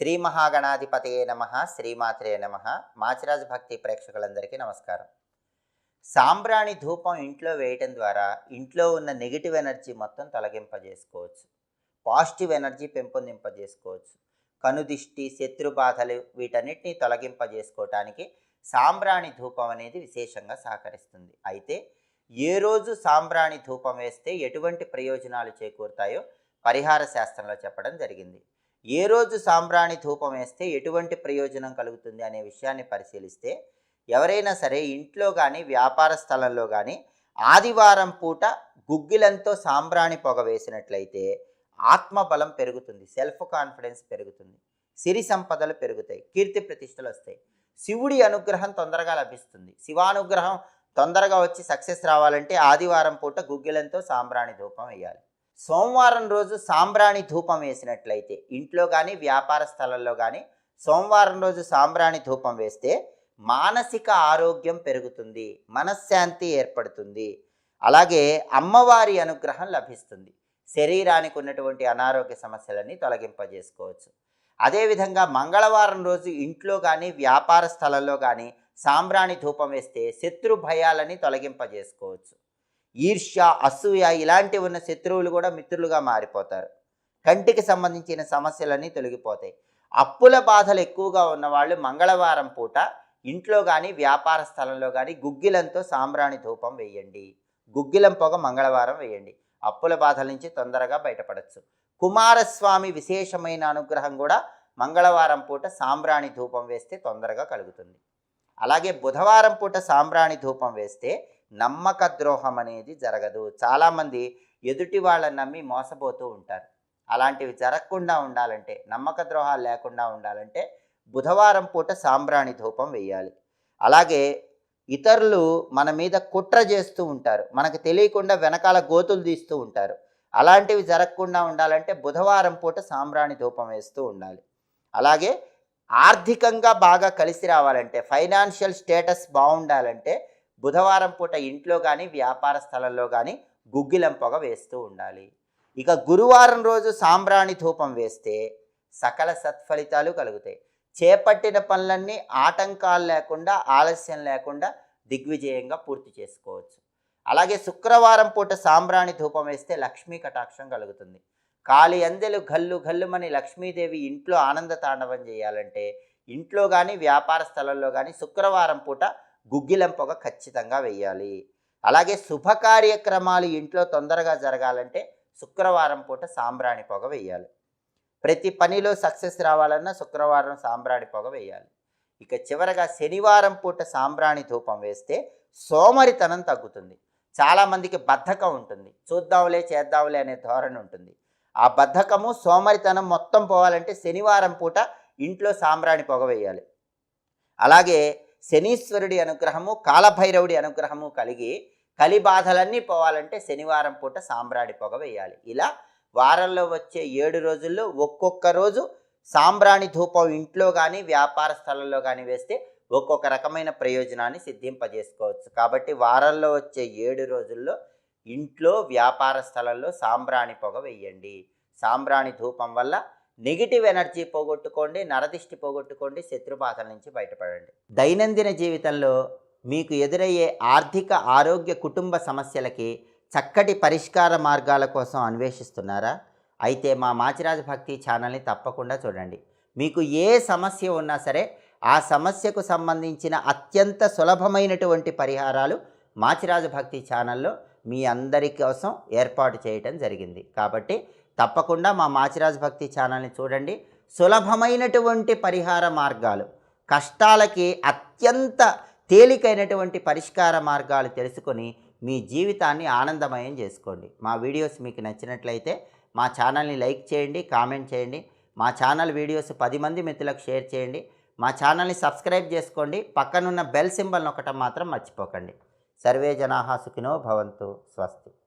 శ్రీ మహాగణాధిపతయే నమ శ్రీమాత్రే నమ. మాచిరాజు భక్తి ప్రేక్షకులందరికీ నమస్కారం. సాంబ్రాణి ధూపం ఇంట్లో వేయటం ద్వారా ఇంట్లో ఉన్న నెగిటివ్ ఎనర్జీ మొత్తం తొలగింపజేసుకోవచ్చు. Positive energy పెంపొందింపజేసుకోవచ్చు. కనుదిష్టి శత్రు బాధలు వీటన్నిటిని తొలగింపజేసుకోవటానికి సాంబ్రాణి ధూపం అనేది విశేషంగా సహకరిస్తుంది. అయితే ఏ రోజు సాంబ్రాణి ధూపం వేస్తే ఎటువంటి ప్రయోజనాలు చేకూరుతాయో పరిహార శాస్త్రంలో చెప్పడం జరిగింది. ఏ రోజు సాంబ్రాణి ధూపం వేస్తే ఎటువంటి ప్రయోజనం కలుగుతుంది అనే విషయాన్ని పరిశీలిస్తే ఎవరైనా సరే ఇంట్లో కానీ వ్యాపార స్థలంలో కానీ ఆదివారం పూట గుగ్గిలంతో సాంబ్రాణి పొగ వేసినట్లయితే ఆత్మబలం పెరుగుతుంది సెల్ఫ్ కాన్ఫిడెన్స్ పెరుగుతుంది సిరి సంపదలు పెరుగుతాయి కీర్తి ప్రతిష్టలు వస్తాయి. శివుడి అనుగ్రహం తొందరగా లభిస్తుంది. శివానుగ్రహం తొందరగా వచ్చి సక్సెస్ రావాలంటే ఆదివారం పూట గుగ్గిలంతో సాంబ్రాణి ధూపం వేయాలి. సోమవారం రోజు సాంబ్రాణి ధూపం వేసినట్లయితే ఇంట్లో కానీ వ్యాపార స్థలంలో కానీ సోమవారం రోజు సాంబ్రాణి ధూపం వేస్తే మానసిక ఆరోగ్యం పెరుగుతుంది మనశ్శాంతి ఏర్పడుతుంది. అలాగే అమ్మవారి అనుగ్రహం లభిస్తుంది. శరీరానికి ఉన్నటువంటి అనారోగ్య సమస్యలన్నీ తొలగింపజేసుకోవచ్చు. అదేవిధంగా మంగళవారం రోజు ఇంట్లో కానీ వ్యాపార స్థలంలో కానీ సాంబ్రాణి ధూపం వేస్తే శత్రు భయాలని తొలగింపజేసుకోవచ్చు. ఈర్ష్య అసూయ ఇలాంటివి ఉన్న శత్రువులు కూడా మిత్రులుగా మారిపోతారు. కంటికి సంబంధించిన సమస్యలన్నీ తొలగిపోతాయి. అప్పుల బాధలు ఎక్కువగా ఉన్నవాళ్ళు మంగళవారం పూట ఇంట్లో కానీ వ్యాపార స్థలంలో కానీ గుగ్గిలంతో సాంబ్రాణి ధూపం వేయండి. గుగ్గిలం పొగ మంగళవారం వేయండి. అప్పుల బాధల నుంచి తొందరగా బయటపడచ్చు. కుమారస్వామి విశేషమైన అనుగ్రహం కూడా మంగళవారం పూట సాంబ్రాణి ధూపం వేస్తే తొందరగా కలుగుతుంది. అలాగే బుధవారం పూట సాంబ్రాణి ధూపం వేస్తే నమ్మక ద్రోహం అనేది జరగదు. చాలామంది ఎదుటి వాళ్ళని నమ్మి మోసపోతూ ఉంటారు. అలాంటివి జరగకుండా ఉండాలంటే నమ్మక ద్రోహాలు లేకుండా ఉండాలంటే బుధవారం పూట సాంబ్రాణి ధూపం వేయాలి అలాగే ఇతరులు మన మీద కుట్ర చేస్తూ ఉంటారు. మనకు తెలియకుండా వెనకాల గోతులు తీస్తూ ఉంటారు. అలాంటివి జరగకుండా ఉండాలంటే బుధవారం పూట సాంబ్రాణి ధూపం వేస్తూ ఉండాలి. అలాగే ఆర్థికంగా బాగా కలిసి రావాలంటే ఫైనాన్షియల్ స్టేటస్ బాగుండాలంటే బుధవారం పూట ఇంట్లో కానీ వ్యాపార స్థలంలో కానీ గుగ్గిలం పొగ వేస్తూ ఉండాలి. ఇక గురువారం రోజు సాంబ్రాణి ధూపం వేస్తే సకల సత్ఫలితాలు కలుగుతాయి. చేపట్టిన పనులన్నీ ఆటంకాలు లేకుండా ఆలస్యం లేకుండా దిగ్విజయంగా పూర్తి చేసుకోవచ్చు. అలాగే శుక్రవారం పూట సాంబ్రాణి ధూపం వేస్తే లక్ష్మీ కటాక్షం కలుగుతుంది. కాలి అందెలు గల్లు గల్లుమని లక్ష్మీదేవి ఇంట్లో ఆనంద తాండవం చేయాలంటే ఇంట్లో కానీ వ్యాపార స్థలంలో కానీ శుక్రవారం పూట గుగ్గిలం పొగ ఖచ్చితంగా వేయాలి అలాగే శుభ కార్యక్రమాలు ఇంట్లో తొందరగా జరగాలంటే శుక్రవారం పూట సాంబ్రాణి పొగ వేయాలి ప్రతి పనిలో సక్సెస్ రావాలన్నా శుక్రవారం సాంబ్రాణి పొగ వేయాలి ఇక చివరగా శనివారం పూట సాంబ్రాణి ధూపం వేస్తే సోమరితనం తగ్గుతుంది. చాలామందికి బద్ధకం ఉంటుంది. చూద్దాంలే చేద్దాంలే అనే ధోరణి ఉంటుంది. ఆ బద్ధకము సోమరితనం మొత్తం పోవాలంటే శనివారం పూట ఇంట్లో సాంబ్రాణి పొగ వేయాలి అలాగే శనీశ్వరుడి అనుగ్రహము కాలభైరవుడి అనుగ్రహము కలిగి కలి బాధలన్నీ పోవాలంటే శనివారం పూట సాంబ్రాణి పొగ వేయాలి. ఇలా వారంలో వచ్చే ఏడు రోజుల్లో ఒక్కొక్క రోజు సాంబ్రాణి ధూపం ఇంట్లో కానీ వ్యాపార స్థలంలో కానీ వేస్తే ఒక్కొక్క రకమైన ప్రయోజనాన్ని సిద్ధింపజేసుకోవచ్చు. కాబట్టి వారంలో వచ్చే ఏడు రోజుల్లో ఇంట్లో వ్యాపార స్థలంలో సాంబ్రాణి పొగ వేయండి. సాంబ్రాణి ధూపం వల్ల నెగిటివ్ ఎనర్జీ పోగొట్టుకోండి నరదిష్టి పోగొట్టుకోండి శత్రుబాధల నుంచి బయటపడండి. దైనందిన జీవితంలో మీకు ఎదురయ్యే ఆర్థిక ఆరోగ్య కుటుంబ సమస్యలకి చక్కటి పరిష్కార మార్గాల కోసం అన్వేషిస్తున్నారా? అయితే మా మాచిరాజు భక్తి ఛానల్ని తప్పకుండా చూడండి. మీకు ఏ సమస్య ఉన్నా సరే ఆ సమస్యకు సంబంధించిన అత్యంత సులభమైనటువంటి పరిహారాలు మాచిరాజు భక్తి ఛానల్లో మీ అందరి కోసం ఏర్పాటు చేయటం జరిగింది. కాబట్టి తప్పకుండా మా మాచిరాజు భక్తి ఛానల్ని చూడండి. సులభమైనటువంటి పరిహార మార్గాలు కష్టాలకి అత్యంత తేలికైనటువంటి పరిష్కార మార్గాలు తెలుసుకొని మీ జీవితాన్ని ఆనందమయం చేసుకోండి. మా వీడియోస్ మీకు నచ్చినట్లయితే మా ఛానల్ని లైక్ చేయండి కామెంట్ చేయండి. మా ఛానల్ వీడియోస్ పది మంది మిత్రులకు షేర్ చేయండి. మా ఛానల్ని సబ్స్క్రైబ్ చేసుకోండి. పక్కనున్న బెల్ సింబల్ నొక్కటం మాత్రం మర్చిపోకండి. సర్వే జనాహా సుఖినో భవంతు స్వస్తి.